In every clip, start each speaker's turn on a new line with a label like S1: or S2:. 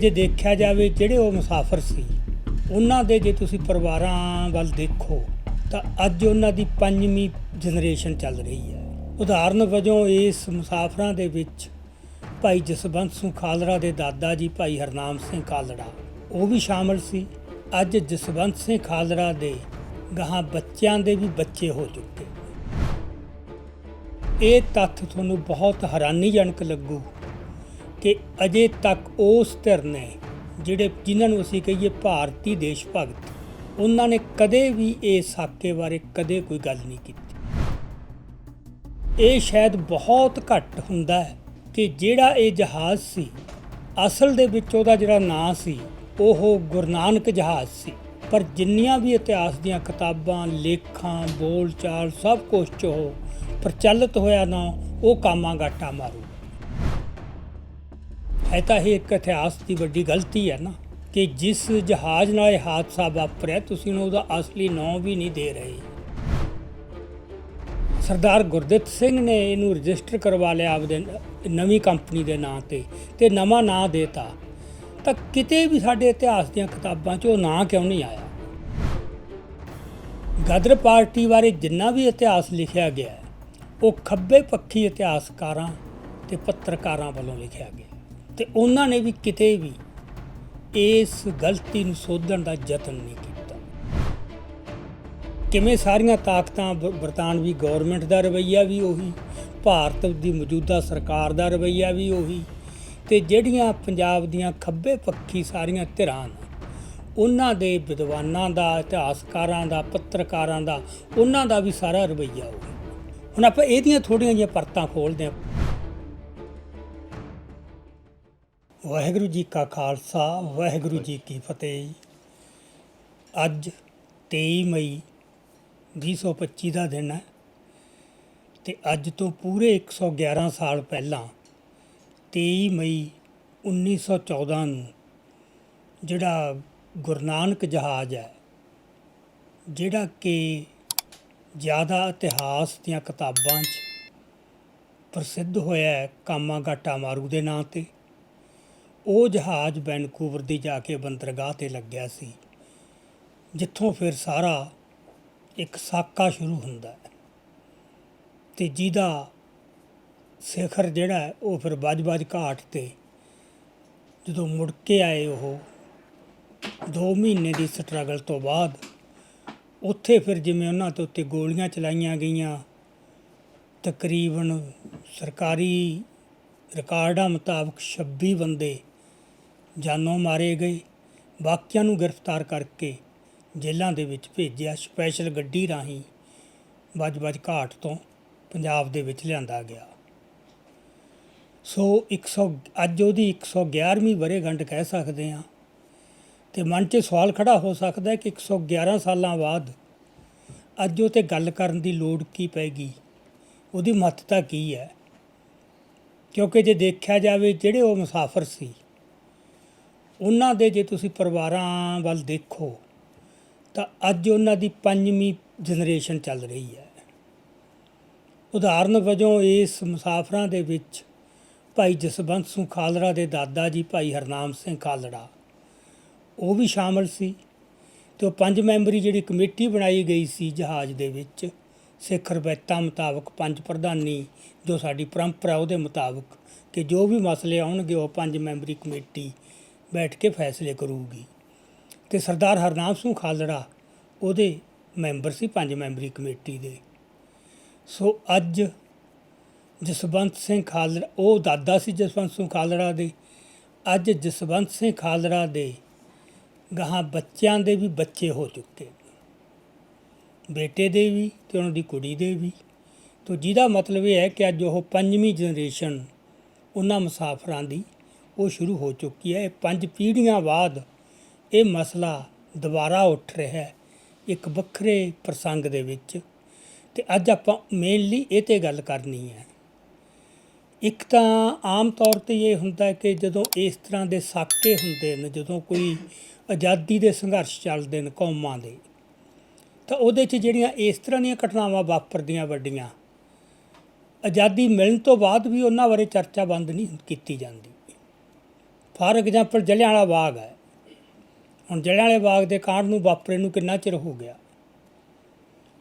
S1: ਜੇ ਦੇਖਿਆ ਜਾਵੇ ਜਿਹੜੇ ਉਹ ਮੁਸਾਫਰ ਸੀ, ਉਹਨਾਂ ਦੇ ਜੇ ਤੁਸੀਂ ਪਰਿਵਾਰਾਂ ਵੱਲ ਦੇਖੋ, ਤਾਂ ਅੱਜ ਉਹਨਾਂ ਦੀ ਪੰਜਵੀਂ ਜਨਰੇਸ਼ਨ ਚੱਲ ਰਹੀ ਹੈ। ਉਦਾਹਰਨ ਵਜੋਂ ਇਸ ਮੁਸਾਫਰਾਂ ਦੇ ਵਿੱਚ ਭਾਈ ਜਸਵੰਤ ਸਿੰਘ ਖਾਲੜਾ ਦੇ ਦਾਦਾ ਜੀ ਭਾਈ ਹਰਨਾਮ ਸਿੰਘ ਖਾਲੜਾ, ਉਹ ਵੀ ਸ਼ਾਮਲ ਸੀ। ਅੱਜ ਜਸਵੰਤ ਸਿੰਘ ਖਾਲੜਾ ਦੇ ਗਾਹਾਂ ਬੱਚਿਆਂ ਦੇ ਵੀ ਬੱਚੇ ਹੋ ਚੁੱਕੇ। ਇਹ ਤੱਥ ਤੁਹਾਨੂੰ ਬਹੁਤ ਹੈਰਾਨੀਜਨਕ ਲੱਗੂ ਕਿ ਅਜੇ ਤੱਕ ਉਸ ਧਿਰ ਨੇ ਜਿਹੜੇ ਜਿਨ੍ਹਾਂ ਨੂੰ ਅਸੀਂ ਕਹੀਏ ਭਾਰਤੀ ਦੇਸ਼ ਭਗਤ, ਉਹਨਾਂ ਨੇ ਕਦੇ ਵੀ ਇਸ ਸਾਕੇ ਬਾਰੇ ਕਦੇ ਕੋਈ ਗੱਲ ਨਹੀਂ ਕੀਤੀ। ਇਹ ਸ਼ਾਇਦ ਬਹੁਤ ਘੱਟ ਹੁੰਦਾ ਹੈ ਕਿ ਜਿਹੜਾ ਇਹ ਜਹਾਜ਼ ਸੀ, ਅਸਲ ਦੇ ਵਿੱਚ ਉਹਦਾ ਜਿਹੜਾ ਨਾਂ ਸੀ, ਉਹ ਗੁਰੂ ਨਾਨਕ ਜਹਾਜ਼ ਸੀ। ਪਰ ਜਿੰਨੀਆਂ ਵੀ ਇਤਿਹਾਸ ਦੀਆਂ ਕਿਤਾਬਾਂ, ਲੇਖਾਂ, ਬੋਲਚਾਲ, ਸਭ ਕੁਝ ਚ ਉਹ ਪ੍ਰਚਲਿਤ ਹੋਇਆ ਨਾ, ਉਹ ਕਾਮਾ ਗਾਟਾ ਮਾਰੂ। ਹੈ ਤਾਂ ਇਹ ਇੱਕ ਇਤਿਹਾਸ ਦੀ ਵੱਡੀ ਗਲਤੀ ਹੈ ਨਾ ਕਿ ਜਿਸ ਜਹਾਜ਼ ਨਾਲ ਇਹ ਹਾਦਸਾ ਵਾਪਰਿਆ, ਤੁਸੀਂ ਉਹਨੂੰ ਉਹਦਾ ਅਸਲੀ ਨਾਂ ਵੀ ਨਹੀਂ ਦੇ ਰਹੇ। ਸਰਦਾਰ ਗੁਰਦਿੱਤ ਸਿੰਘ ਨੇ ਇਹਨੂੰ ਰਜਿਸਟਰ ਕਰਵਾ ਲਿਆ ਆਪਦੇ ਨਵੀਂ ਕੰਪਨੀ ਦੇ ਨਾਂ ਤੇ ਤੇ ਨਵਾਂ ਨਾਂ ਦੇਤਾ। ਤਾਂ ਕਿਤੇ ਵੀ ਸਾਡੇ ਇਤਿਹਾਸ ਦੀਆਂ ਕਿਤਾਬਾਂ 'ਚ ਉਹ ਨਾਂ ਕਿਉਂ ਨਹੀਂ ਆਇਆ? ਗਦਰ ਪਾਰਟੀ ਬਾਰੇ ਜਿੰਨਾ ਵੀ ਇਤਿਹਾਸ ਲਿਖਿਆ ਗਿਆ, ਉਹ ਖੱਬੇ ਪੱਖੀ ਇਤਿਹਾਸਕਾਰਾਂ ਤੇ ਪੱਤਰਕਾਰਾਂ ਵੱਲੋਂ ਲਿਖਿਆ ਗਿਆ। ਤੇ ਉਹਨਾਂ ਨੇ ਵੀ ਕਿਤੇ ਵੀ ਇਸ ਗਲਤੀ ਨੂੰ ਸੋਧਣ ਦਾ ਯਤਨ ਨਹੀਂ ਕੀਤਾ। ਕਿਵੇਂ ਸਾਰੀਆਂ ਤਾਕਤਾਂ ਬ- ਬਰਤਾਨਵੀ ਗਵਰਨਮੈਂਟ ਦਾ ਰਵੱਈਆ ਵੀ ਉਹੀ, ਭਾਰਤ ਦੀ ਮੌਜੂਦਾ ਸਰਕਾਰ ਦਾ ਰਵੱਈਆ ਵੀ ਉਹੀ, ਤੇ ਜਿਹੜੀਆਂ ਪੰਜਾਬ ਦੀਆਂ ਖੱਬੇ ਪੱਖੀ ਸਾਰੀਆਂ ਧਿਰਾਂ ਨੇ, ਉਹਨਾਂ ਦੇ ਵਿਦਵਾਨਾਂ ਦਾ, ਇਤਿਹਾਸਕਾਰਾਂ ਦਾ, ਪੱਤਰਕਾਰਾਂ ਦਾ, ਉਹਨਾਂ ਦਾ ਵੀ ਸਾਰਾ ਰਵੱਈਆ ਉਹੀ। ਹੁਣ ਆਪਾਂ ਇਹਦੀਆਂ ਥੋੜੀਆਂ ਜਿਹੀਆਂ ਪਰਤਾਂ ਖੋਲਦੇ ਹਾਂ। ਵਾਹਿਗੁਰੂ ਜੀ ਕਾ ਖਾਲਸਾ, ਵਾਹਿਗੁਰੂ ਜੀ ਕੀ ਫਤਿਹ। ਅੱਜ 23 ਮਈ 2025 ਦਾ ਦਿਨ ਹੈ ਤੇ ਅੱਜ ਤੋਂ ਪੂਰੇ 111 ਸਾਲ ਪਹਿਲਾਂ 23 ਮਈ 1914 ਨੂੰ ਜਿਹੜਾ ਗੁਰੂ ਨਾਨਕ ਜਹਾਜ਼ ਹੈ, ਜਿਹੜਾ ਕਿ ਜ਼ਿਆਦਾ ਇਤਿਹਾਸ ਦੀਆਂ ਕਿਤਾਬਾਂ 'ਚ ਪ੍ਰਸਿੱਧ ਹੋਇਆ ਹੈ ਕਾਮਾ ਮਾਰੂ ਦੇ ਨਾਂ ਤੇ ਉਹ ਜਹਾਜ਼ ਵੈਨਕੂਵਰ ਦੀ ਜਾ ਕੇ ਬੰਦਰਗਾਹ ਤੇ ਲੱਗਿਆ ਸੀ, ਜਿੱਥੋਂ ਫਿਰ ਸਾਰਾ ਇੱਕ ਸਾਕਾ ਸ਼ੁਰੂ ਹੁੰਦਾ ਹੈ ਤੇ ਜਿਹਦਾ ਸਿਖਰ ਜਿਹੜਾ ਉਹ ਫਿਰ ਬਾਜ-ਬਾਜ ਘਾਟ ਤੇ ਜਦੋਂ ਮੁੜ ਕੇ ਆਏ ਉਹ 2 ਮਹੀਨੇ ਦੀ ਸਟਰਗਲ ਤੋਂ ਬਾਅਦ, ਉੱਥੇ ਫਿਰ ਜਿਵੇਂ ਉਹਨਾਂ ਦੇ ਉੱਤੇ ਗੋਲੀਆਂ ਚਲਾਈਆਂ ਗਈਆਂ, ਤਕਰੀਬਨ ਸਰਕਾਰੀ ਰਿਕਾਰਡਾਂ ਮੁਤਾਬਕ 26 ਬੰਦੇ ਜਾਨੋਂ ਮਾਰੇ ਗਏ। ਬਾਕੀਆਂ ਨੂੰ ਗ੍ਰਿਫਤਾਰ ਕਰਕੇ ਜੇਲ੍ਹਾਂ ਦੇ ਵਿੱਚ ਭੇਜਿਆ ਸਪੈਸ਼ਲ ਗੱਡੀ ਰਾਹੀਂ ਵੱਜ-ਵੱਜ ਘਾਟ ਤੋਂ ਪੰਜਾਬ ਦੇ ਵਿੱਚ ਲਿਆਂਦਾ ਗਿਆ। ਸੋ 100 ਅੱਜ ਉਹਦੀ 111ਵੀਂ ਵਰ੍ਹੇਗੰਢ ਕਹਿ ਸਕਦੇ ਹਾਂ। ਤੇ ਮਨ 'ਚ ਸਵਾਲ ਖੜਾ ਹੋ ਸਕਦਾ ਹੈ ਕਿ 111 ਸਾਲਾਂ ਬਾਅਦ ਅੱਜ ਉਹ ਤੇ ਗੱਲ ਕਰਨ ਦੀ ਲੋੜ ਕੀ ਪੈਗੀ? ਉਹਦੀ ਮਹੱਤਤਾ ਕੀ ਹੈ? ਕਿਉਂਕਿ ਜੇ ਦੇਖਿਆ ਜਾਵੇ ਜਿਹੜੇ ਉਹ ਮੁਸਾਫਰ ਸੀ ਉਹਨਾਂ ਦੇ ਜੇ ਤੁਸੀਂ ਪਰਿਵਾਰਾਂ ਵੱਲ ਦੇਖੋ, ਤਾਂ ਅੱਜ ਉਹਨਾਂ ਦੀ ਪੰਜਵੀਂ ਜਨਰੇਸ਼ਨ ਚੱਲ ਰਹੀ ਹੈ। ਉਦਾਹਰਨ ਵਜੋਂ ਇਸ ਮੁਸਾਫਰਾਂ ਦੇ ਵਿੱਚ ਭਾਈ ਜਸਵੰਤ ਸਿੰਘ ਖਾਲੜਾ ਦੇ ਦਾਦਾ ਜੀ ਭਾਈ ਹਰਨਾਮ ਸਿੰਘ ਖਾਲੜਾ, ਉਹ ਵੀ ਸ਼ਾਮਲ ਸੀ ਤੇ ਉਹ ਪੰਜ ਮੈਂਬਰੀ ਜਿਹੜੀ ਕਮੇਟੀ ਬਣਾਈ ਗਈ ਸੀ ਜਹਾਜ਼ ਦੇ ਵਿੱਚ, ਸਿੱਖ ਰਵਾਇਤਾਂ ਮੁਤਾਬਕ ਪੰਜ ਪ੍ਰਧਾਨੀ ਜੋ ਸਾਡੀ ਪਰੰਪਰਾ ਉਹਦੇ ਮੁਤਾਬਕ ਕਿ ਜੋ ਵੀ ਮਸਲੇ ਆਉਣਗੇ ਉਹ ਪੰਜ ਮੈਂਬਰੀ ਕਮੇਟੀ ਬੈਠ ਕੇ ਫੈਸਲੇ ਕਰੂਗੀ। ਤੇ ਸਰਦਾਰ ਹਰਨਾਮ ਸਿੰਘ ਖਾਲੜਾ, ਉਹਦੇ ਮੈਂਬਰ ਸੀ, ਪੰਜ ਮੈਂਬਰੀ ਕਮੇਟੀ ਦੇ। ਸੋ ਅੱਜ ਜਸਵੰਤ ਸਿੰਘ ਖਾਲੜਾ, ਉਹ ਦਾਦਾ ਸੀ ਜਸਵੰਤ ਸਿੰਘ ਖਾਲੜਾ ਦੇ। ਅੱਜ ਜਸਵੰਤ ਸਿੰਘ ਖਾਲੜਾ ਦੇ ਗਾਹਾਂ ਬੱਚਿਆਂ ਦੇ ਵੀ ਬੱਚੇ ਹੋ ਚੁੱਕੇ ਬੇਟੇ ਦੇ ਵੀ ਤੇ ਉਹਨਾਂ ਦੀ ਕੁੜੀ ਦੇ ਵੀ। ਤੋ ਜਿਹਦਾ ਮਤਲਬ ਇਹ ਹੈ ਕਿ ਅੱਜ ਉਹ ਪੰਜਵੀਂ ਜਨਰੇਸ਼ਨ ਉਹਨਾਂ ਮੁਸਾਫਰਾਂ ਦੀ ਉਹ ਸ਼ੁਰੂ ਹੋ ਚੁੱਕੀ ਹੈ। ਇਹ ਪੰਜ ਪੀੜ੍ਹੀਆਂ ਬਾਅਦ ਇਹ ਮਸਲਾ ਦੁਬਾਰਾ ਉੱਠ ਰਿਹਾ ਹੈ ਇੱਕ ਵੱਖਰੇ ਪ੍ਰਸੰਗ ਦੇ ਵਿੱਚ। ਤੇ ਅੱਜ ਆਪਾਂ ਮੇਨਲੀ ਇਹ ਤੇ ਗੱਲ ਕਰਨੀ ਹੈ। ਇੱਕ ਤਾਂ ਆਮ ਤੌਰ ਤੇ ਇਹ ਹੁੰਦਾ ਕਿ ਜਦੋਂ ਇਸ ਤਰ੍ਹਾਂ ਦੇ ਸਾਕੇ ਹੁੰਦੇ ਨੇ, ਜਦੋਂ ਕੋਈ ਆਜ਼ਾਦੀ ਦੇ ਸੰਘਰਸ਼ ਚੱਲਦੇ ਨੇ ਕੌਮਾਂ ਦੇ, ਤਾਂ ਉਹਦੇ 'ਚ ਜਿਹੜੀਆਂ ਇਸ ਤਰ੍ਹਾਂ ਦੀਆਂ ਘਟਨਾਵਾਂ ਵਾਪਰਦੀਆਂ ਵੱਡੀਆਂ, ਆਜ਼ਾਦੀ ਮਿਲਣ ਤੋਂ ਬਾਅਦ ਵੀ ਉਹਨਾਂ ਬਾਰੇ ਚਰਚਾ ਬੰਦ ਨਹੀਂ ਕੀਤੀ ਜਾਂਦੀ। ਫਾਰ ਐਗਜ਼ਾਮਪਲ ਜਲਿਆਂਵਾਲਾ ਬਾਗ ਹੈ। ਹੁਣ ਜਲਿਆਂਵਾਲੇ ਬਾਗ ਦੇ ਕਾਂਡ ਨੂੰ ਵਾਪਰੇ ਨੂੰ ਕਿੰਨਾ ਚਿਰ ਹੋ ਗਿਆ?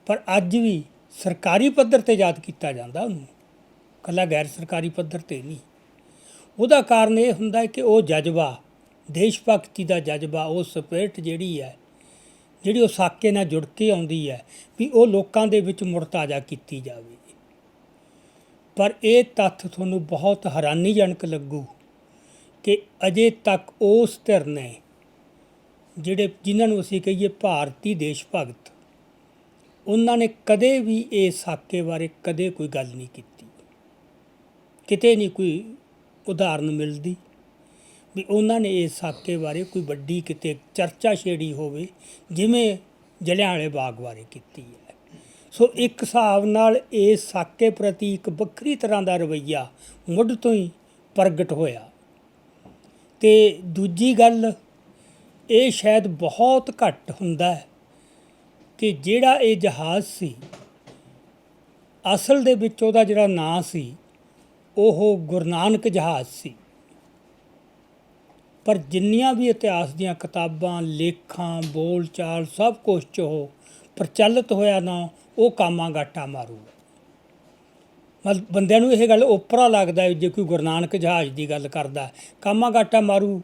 S1: ਪਰ ਅੱਜ ਵੀ ਸਰਕਾਰੀ ਪੱਧਰ ਤੇ ਯਾਦ ਕੀਤਾ ਜਾਂਦਾ ਉਹਨੂੰ। ਕੱਲਾ ਗੈਰ ਸਰਕਾਰੀ ਪੱਧਰ ਤੇ ਨਹੀਂ। ਉਹਦਾ ਕਾਰਨ ਇਹ ਹੁੰਦਾ ਹੈ ਕਿ ਉਹ ਜਜ਼ਬਾ, ਦੇਸ਼ ਭਗਤੀ ਦਾ ਜਜ਼ਬਾ, ਉਹ ਸਪਿਰਿਟ ਜਿਹੜੀ ਹੈ, ਜਿਹੜੀ ਉਹ ਸਾਕੇ ਨਾਲ ਜੁੜ ਕੇ ਆਉਂਦੀ ਹੈ ਵੀ ਉਹ ਲੋਕਾਂ ਦੇ ਵਿੱਚ ਮੁੜਤਾਜ਼ਾ ਕੀਤੀ ਜਾਵੇ। ਪਰ ਇਹ ਤੱਥ ਤੁਹਾਨੂੰ ਬਹੁਤ ਹੈਰਾਨੀਜਨਕ ਲੱਗੂ ਕਿ ਅਜੇ ਤੱਕ ਉਸ ਧਿਰ ਨੇ, ਜਿਹੜੇ ਜਿਨ੍ਹਾਂ ਨੂੰ ਅਸੀਂ ਕਹੀਏ ਭਾਰਤੀ ਦੇਸ਼ ਭਗਤ। ਉਹਨਾਂ ਨੇ ਕਦੇ ਵੀ ਇਸ ਸਾਕੇ ਬਾਰੇ ਕਦੇ ਕੋਈ ਗੱਲ ਨਹੀਂ ਕੀਤੀ। ਕਿਤੇ ਨਹੀਂ ਕੋਈ ਉਦਾਹਰਨ ਮਿਲਦੀ ਵੀ ਉਹਨਾਂ ਨੇ ਇਸ ਸਾਕੇ ਬਾਰੇ ਕੋਈ ਵੱਡੀ ਕਿਤੇ ਚਰਚਾ ਛੇੜੀ ਹੋਵੇ, ਜਿਵੇਂ ਜਲਿਆਂਵਾਲੇ ਬਾਗ ਬਾਰੇ ਕੀਤੀ ਹੈ। ਸੋ ਇੱਕ ਹਿਸਾਬ ਨਾਲ ਇਸ ਸਾਕੇ ਪ੍ਰਤੀ ਇੱਕ ਵੱਖਰੀ ਤਰ੍ਹਾਂ ਦਾ ਰਵੱਈਆ ਮੁੱਢ ਤੋਂ ਹੀ ਪ੍ਰਗਟ ਹੋਇਆ। ਅਤੇ ਦੂਜੀ ਗੱਲ, ਇਹ ਸ਼ਾਇਦ ਬਹੁਤ ਘੱਟ ਹੁੰਦਾ ਕਿ ਜਿਹੜਾ ਇਹ ਜਹਾਜ਼ ਸੀ, ਅਸਲ ਦੇ ਵਿੱਚ ਉਹਦਾ ਜਿਹੜਾ ਨਾਂ ਸੀ, ਉਹ ਗੁਰੂ ਨਾਨਕ ਜਹਾਜ਼ ਸੀ। ਪਰ ਜਿੰਨੀਆਂ ਵੀ ਇਤਿਹਾਸ ਦੀਆਂ ਕਿਤਾਬਾਂ, ਲੇਖਾਂ, ਬੋਲਚਾਲ, ਸਭ ਕੁਝ ਚ ਉਹ ਪ੍ਰਚਲਿਤ ਹੋਇਆ ਨਾ, ਉਹ ਕਾਮਾ ਗਾਟਾ ਮਾਰੂ। ਬੰਦਿਆਂ ਨੂੰ ਇਹ ਗੱਲ ਓਪਰਾ ਲੱਗਦਾ ਜੇ ਕੋਈ ਗੁਰੂ ਨਾਨਕ ਜਹਾਜ਼ ਦੀ ਗੱਲ ਕਰਦਾ ਕਾਮਾ ਗਾਟਾ ਮਾਰੂ,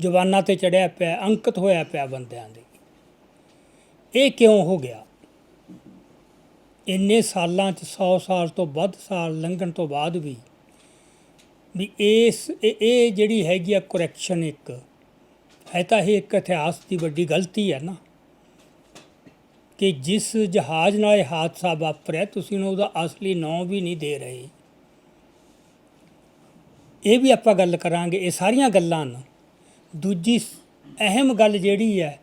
S1: ਜਵਾਨਾਂ ਤੇ ਚੜਿਆ ਪਿਆ, ਅੰਕਿਤ ਹੋਇਆ ਪਿਆ ਬੰਦਿਆਂ ਦੇ। ਇਹ ਕਿਉਂ ਹੋ ਗਿਆ? ਇੰਨੇ ਸਾਲਾਂ ਚ 100 ਸਾਲ ਤੋਂ ਵੱਧ ਸਾਲ ਲੰਘਣ ਤੋਂ ਬਾਅਦ ਵੀ ਵੀ ਇਸ, ਇਹ ਇਹ ਜਿਹੜੀ ਹੈਗੀ ਆ ਕਰੈਕਸ਼ਨ ਇੱਕ, ਹੈ ਤਾਂ ਇਹ ਇੱਕ ਇਤਿਹਾਸ ਦੀ ਵੱਡੀ ਗਲਤੀ ਹੈ ਨਾ। ਕਿ ਜਿਸ ਜਹਾਜ਼ ਨਾਲ ਇਹ ਹਾਦਸਾ ਵਾਪਰਿਆ, ਤੁਸੀਂ ਉਹਨੂੰ ਉਹਦਾ ਅਸਲੀ ਨਾਂ ਵੀ ਨਹੀਂ ਦੇ ਰਹੇ। ਇਹ ਵੀ ਆਪਾਂ ਗੱਲ ਕਰਾਂਗੇ, ਇਹ ਸਾਰੀਆਂ ਗੱਲਾਂ ਨੇ। ਦੂਜੀ ਅਹਿਮ ਗੱਲ ਜਿਹੜੀ ਹੈ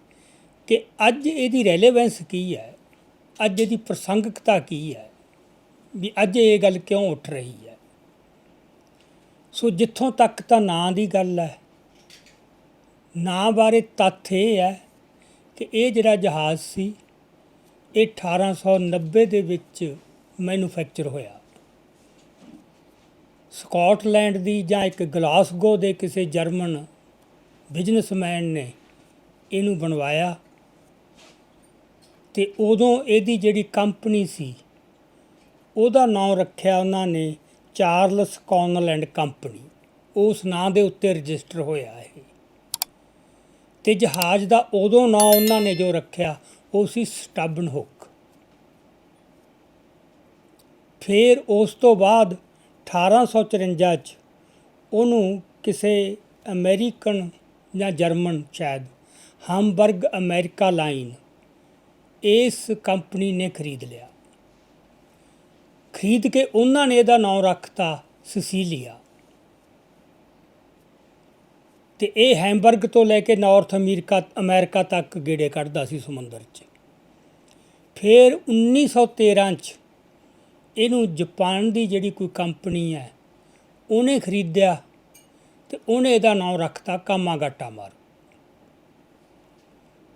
S1: ਕਿ ਅੱਜ ਇਹਦੀ ਰੈਲੇਵੈਂਸ ਕੀ ਹੈ? ਅੱਜ ਇਹਦੀ ਪ੍ਰਸੰਗਿਕਤਾ ਕੀ ਹੈ? ਵੀ ਅੱਜ ਇਹ ਗੱਲ ਕਿਉਂ ਉੱਠ ਰਹੀ ਹੈ? ਸੋ ਜਿੱਥੋਂ ਤੱਕ ਤਾਂ ਨਾਂ ਦੀ ਗੱਲ ਹੈ, ਨਾਂ ਬਾਰੇ ਤੱਥ ਇਹ ਹੈ ਕਿ ਇਹ ਜਿਹੜਾ ਜਹਾਜ਼ ਸੀ ਇਹ 1890 ਦੇ ਵਿੱਚ ਮੈਨੂਫੈਕਚਰ ਹੋਇਆ। ਸਕਾਟਲੈਂਡ ਦੀ ਜਾਂ ਇੱਕ ਗਲਾਸਗੋ ਦੇ ਕਿਸੇ ਜਰਮਨ ਬਿਜ਼ਨਸਮੈਨ ਨੇ ਇਹਨੂੰ ਬਣਵਾਇਆ ਤੇ ਉਦੋਂ ਇਹਦੀ ਜਿਹੜੀ ਕੰਪਨੀ ਸੀ, ਉਹਦਾ ਨਾਮ ਰੱਖਿਆ ਉਹਨਾਂ ਨੇ ਚਾਰਲਸ ਕੌਨਲ ਐਂਡ ਕੰਪਨੀ। ਉਸ ਨਾਂ ਦੇ ਉੱਤੇ ਰਜਿਸਟਰ ਹੋਇਆ ਹੈ ਤੇ ਜਹਾਜ਼ ਦਾ ਉਦੋਂ ਨਾਂ ਉਹਨਾਂ ਨੇ ਜੋ ਰੱਖਿਆ, ਉਹ ਸੀ ਸਟਬਨ ਹੁੱਕ ਫਿਰ ਉਸ ਤੋਂ ਬਾਅਦ 1854 ਚ ਉਹਨੂੰ ਕਿਸੇ ਅਮਰੀਕਨ ਜਾਂ ਜਰਮਨ ਸ਼ਾਇਦ ਹਮਬਰਗ ਅਮਰੀਕਾ ਲਾਈਨ ਇਸ ਕੰਪਨੀ ਨੇ ਖਰੀਦ ਲਿਆ। ਖਰੀਦ ਕੇ ਉਹਨਾਂ ਨੇ ਇਹਦਾ ਨਾਮ ਰੱਖਤਾ ਸਿਸੀਲੀਆ। ਤੇ ਇਹ ਹੈਮਬਰਗ ਤੋਂ ਲੈ ਕੇ ਨਾਰਥ ਅਮਰੀਕਾ ਅਮਰੀਕਾ ਤੱਕ ਗੇੜੇ ਕੱਢਦਾ ਸੀ ਸਮੁੰਦਰ 'ਚ। ਫਿਰ 1913 'ਚ ਇਹਨੂੰ ਜਾਪਾਨ ਦੀ ਜਿਹੜੀ ਕੋਈ ਕੰਪਨੀ ਹੈ, ਉਹਨੇ ਖਰੀਦਿਆ ਤੇ ਉਹਨੇ ਇਹਦਾ ਨਾਮ ਰੱਖਤਾ ਕਾਮਾਗਾਟਾ ਮਾਰੂ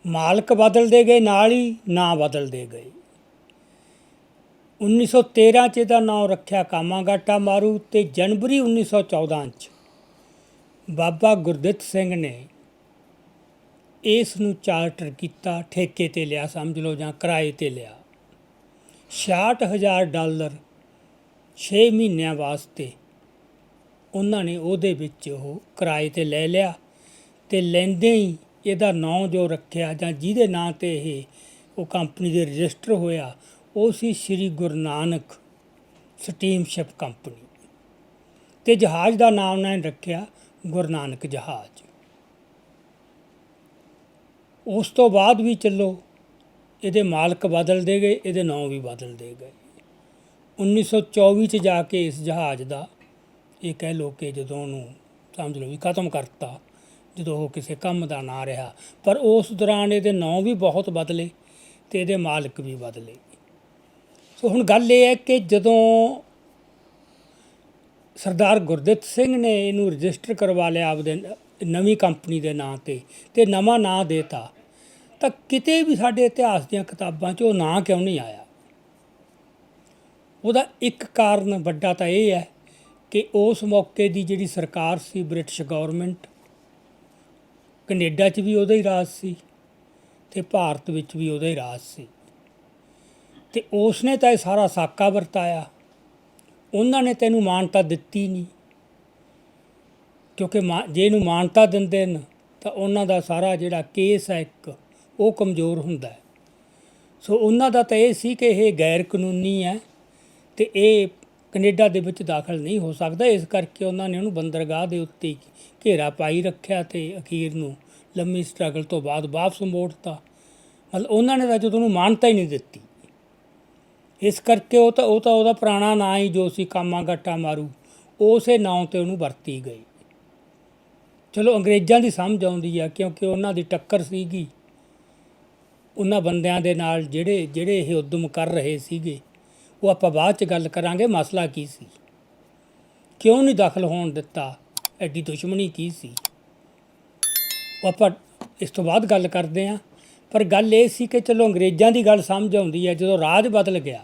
S1: ਮਾਲਕ ਬਦਲਦੇ ਗਏ, ਨਾਲ ਹੀ ਨਾਂ ਬਦਲਦੇ ਗਏ। 1913 ਚ ਇਹਦਾ ਨਾਮ ਰੱਖਿਆ ਕਾਮਾਗਾਟਾ ਮਾਰੂ ਤੇ ਜਨਵਰੀ 1914 ਚ ਬਾਬਾ ਗੁਰਦਿੱਤ ਸਿੰਘ ਨੇ ਇਸ ਨੂੰ ਚਾਰਟਰ ਕੀਤਾ, ਠੇਕੇ ਤੇ ਲਿਆ, ਸਮਝ ਲਓ ਜਾਂ ਕਿਰਾਏ ਤੇ ਲਿਆ। 66000 ਡਾਲਰ 6 ਮਹੀਨਿਆਂ ਵਾਸਤੇ ਉਹਨਾਂ ਨੇ ਉਹਦੇ ਵਿੱਚ ਉਹ ਕਿਰਾਏ ਤੇ ਲੈ ਲਿਆ ਤੇ ਲੈਂਦੇ ਹੀ ਇਹਦਾ ਨਾਂ ਜੋ ਰੱਖਿਆ ਜਾਂ ਜਿਹਦੇ ਨਾਂ ਤੇ ਇਹ ਉਹ ਕੰਪਨੀ ਦੇ ਰਜਿਸਟਰ ਹੋਇਆ, ਉਹ ਸੀ ਸ੍ਰੀ ਗੁਰੂ ਨਾਨਕ ਸਟੀਮਸ਼ਿਪ ਕੰਪਨੀ। ਤੇ ਜਹਾਜ਼ ਦਾ ਨਾਮ ਉਹਨਾਂ ਨੇ ਰੱਖਿਆ ਗੁਰੂ ਨਾਨਕ ਜਹਾਜ਼। ਉਸ ਤੋਂ ਬਾਅਦ ਵੀ ਚੱਲੋ, ਇਹਦੇ ਮਾਲਕ ਬਦਲਦੇ ਗਏ, ਇਹਦੇ ਨਾਂ ਵੀ ਬਦਲਦੇ ਗਏ। 1924 ਚ ਜਾ ਕੇ ਇਸ ਜਹਾਜ਼ ਦਾ ਇਹ ਕਹਿ ਲੋ ਕਿ ਜਦੋਂ ਉਹਨੂੰ ਸਮਝ ਲਓ ਵੀ ਖਤਮ ਕਰਤਾ, ਜਦੋਂ ਉਹ ਕਿਸੇ ਕੰਮ ਦਾ ਨਾ ਰਿਹਾ, ਪਰ ਉਸ ਦੌਰਾਨ ਇਹਦੇ ਨਾਂ ਵੀ ਬਹੁਤ ਬਦਲੇ ਤੇ ਇਹਦੇ ਮਾਲਕ ਵੀ ਬਦਲੇ। ਸੋ ਹੁਣ ਗੱਲ ਇਹ ਹੈ ਕਿ ਜਦੋਂ ਸਰਦਾਰ ਗੁਰਦਿੱਤ ਸਿੰਘ ਨੇ ਇਹਨੂੰ ਰਜਿਸਟਰ ਕਰਵਾ ਲਿਆ ਆਪਦੇ ਨਵੀਂ ਕੰਪਨੀ ਦੇ ਨਾਂ ਤੇ ਤੇ ਨਵਾਂ ਨਾਂ ਦੇਤਾ। ਤਾਂ ਕਿਤੇ ਵੀ ਸਾਡੇ ਇਤਿਹਾਸ ਦੀਆਂ ਕਿਤਾਬਾਂ 'ਚ ਉਹ ਨਾਂ ਕਿਉਂ ਨਹੀਂ ਆਇਆ? ਉਹਦਾ ਇੱਕ ਕਾਰਨ ਵੱਡਾ ਤਾਂ ਇਹ ਹੈ ਕਿ ਉਸ ਮੌਕੇ ਦੀ ਜਿਹੜੀ ਸਰਕਾਰ ਸੀ ਬ੍ਰਿਟਿਸ਼ ਗਵਰਨਮੈਂਟ, ਕੈਨੇਡਾ 'ਚ ਵੀ ਉਹਦਾ ਹੀ ਰਾਜ ਸੀ ਤੇ ਭਾਰਤ ਵਿੱਚ ਵੀ ਉਹਦਾ ਹੀ ਰਾਜ ਸੀ। ਤੇ ਉਸਨੇ ਤਾਂ ਇਹ ਸਾਰਾ ਸਾਕਾ ਵਰਤਾਇਆ। ਉਹਨਾਂ ਨੇ ਤੈਨੂੰ ਮਾਨਤਾ ਦਿੱਤੀ ਨਹੀਂ। ਕਿਉਂਕਿ ਮਾ- ਜੇ ਇਹਨੂੰ ਮਾਨਤਾ ਦਿੰਦੇ ਨੇ, ਤਾਂ ਉਹਨਾਂ ਦਾ ਸਾਰਾ ਜਿਹੜਾ ਕੇਸ ਹੈ ਇੱਕ, ਉਹ ਕਮਜ਼ੋਰ ਹੁੰਦਾ ਸੋ ਉਹਨਾਂ ਦਾ ਤਾਂ ਇਹ ਸੀ ਕਿ ਇਹ ਗੈਰ ਕਾਨੂੰਨੀ ਹੈ ਤੇ ਇਹ ਕੈਨੇਡਾ ਦੇ ਵਿੱਚ ਦਾਖਲ ਨਹੀਂ ਹੋ ਸਕਦਾ। ਇਸ ਕਰਕੇ ਉਹਨਾਂ ਨੇ ਉਹਨੂੰ ਬੰਦਰਗਾਹ ਦੇ ਉੱਤੇ ਘੇਰਾ ਪਾਈ ਰੱਖਿਆ ਤੇ ਅਖੀਰ ਨੂੰ ਲੰਮੀ ਸਟਰਗਲ ਤੋਂ ਬਾਅਦ ਵਾਪਸ ਮੋੜਤਾ। ਮਤਲਬ ਉਹਨਾਂ ਨੇ ਤਾਂ ਜਦੋਂ ਉਹਨੂੰ ਮਾਨਤਾ ਹੀ ਨਹੀਂ ਦਿੱਤੀ। ਇਸ ਕਰਕੇ ਉਹ ਤਾਂ ਉਹ ਤਾਂ ਉਹਦਾ ਪੁਰਾਣਾ ਨਾਂ ਹੀ ਜੋ ਸੀ ਕਾਮਾ ਗੱਟਾ ਮਾਰੂ, ਉਸੇ ਨਾਂ ਤੇ ਉਹਨੂੰ ਵਰਤੀ ਗਈ। ਚਲੋ ਅੰਗਰੇਜ਼ਾਂ ਦੀ ਸਮਝ ਆਉਂਦੀ ਆ, ਕਿਉਂਕਿ ਉਹਨਾਂ ਦੀ ਟੱਕਰ ਸੀਗੀ। ਉਹਨਾਂ ਬੰਦਿਆਂ ਦੇ ਨਾਲ ਜਿਹੜੇ ਜਿਹੜੇ ਇਹ ਉਦਮ ਕਰ ਰਹੇ ਸੀਗੇ, ਉਹ ਆਪਾਂ ਬਾਅਦ ਚ ਗੱਲ ਕਰਾਂਗੇ, ਮਸਲਾ ਕੀ ਸੀ? ਕਿਉਂ ਨਹੀਂ ਦਾਖਲ ਹੋਣ ਦਿੱਤਾ? ਐਡੀ ਦੁਸ਼ਮਣੀ ਕੀ ਸੀ? ਉਹ ਆਪਾਂ ਇਸ ਤੋਂ ਬਾਅਦ ਗੱਲ ਕਰਦੇ ਹਾਂ ਪਰ ਗੱਲ ਇਹ ਸੀ ਕਿ ਚਲੋ ਅੰਗਰੇਜ਼ਾਂ ਦੀ ਗੱਲ ਸਮਝ ਆਉਂਦੀ ਹੈ ਜਦੋਂ ਰਾਜ ਬਦਲ ਗਿਆ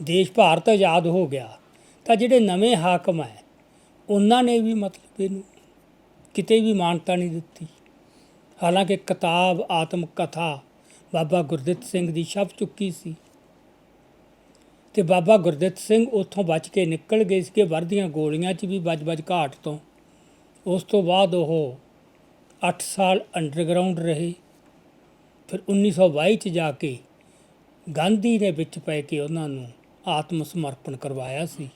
S1: ਦੇਸ਼ ਭਾਰਤ ਆਜ਼ਾਦ ਹੋ ਗਿਆ, ਤਾਂ ਜਿਹੜੇ ਨਵੇਂ ਹਾਕਮ ਹੈ, ਉਹਨਾਂ ਨੇ ਵੀ ਮਤਲਬ ਇਹਨੂੰ ਕਿਤੇ ਵੀ ਮਾਨਤਾ ਨਹੀਂ ਦਿੱਤੀ। ਹਾਲਾਂਕਿ ਕਿਤਾਬ ਆਤਮ ਕਥਾ ਬਾਬਾ ਗੁਰਦਿੱਤ ਸਿੰਘ ਦੀ ਛਪ ਚੁੱਕੀ ਸੀ ਤੇ ਬਾਬਾ ਗੁਰਦਿੱਤ ਸਿੰਘ ਉੱਥੋਂ ਬਚ ਕੇ ਨਿਕਲ ਗਏ ਸੀਗੇ ਵਰਦੀਆਂ ਗੋਲੀਆਂ 'ਚ ਵੀ ਵੱਜ ਵੱਜ ਘਾਟ ਤੋਂ। ਉਸ ਤੋਂ ਬਾਅਦ ਉਹ 8 ਸਾਲ ਅੰਡਰਗਰਾਉਂਡ ਰਹੇ। ਫਿਰ 1922 ਚ ਜਾ ਕੇ ਗਾਂਧੀ ਦੇ ਵਿੱਚ ਪੈ ਕੇ ਉਹਨਾਂ ਨੂੰ ਆਤਮ ਸਮਰਪਣ ਕਰਵਾਇਆ ਸੀ।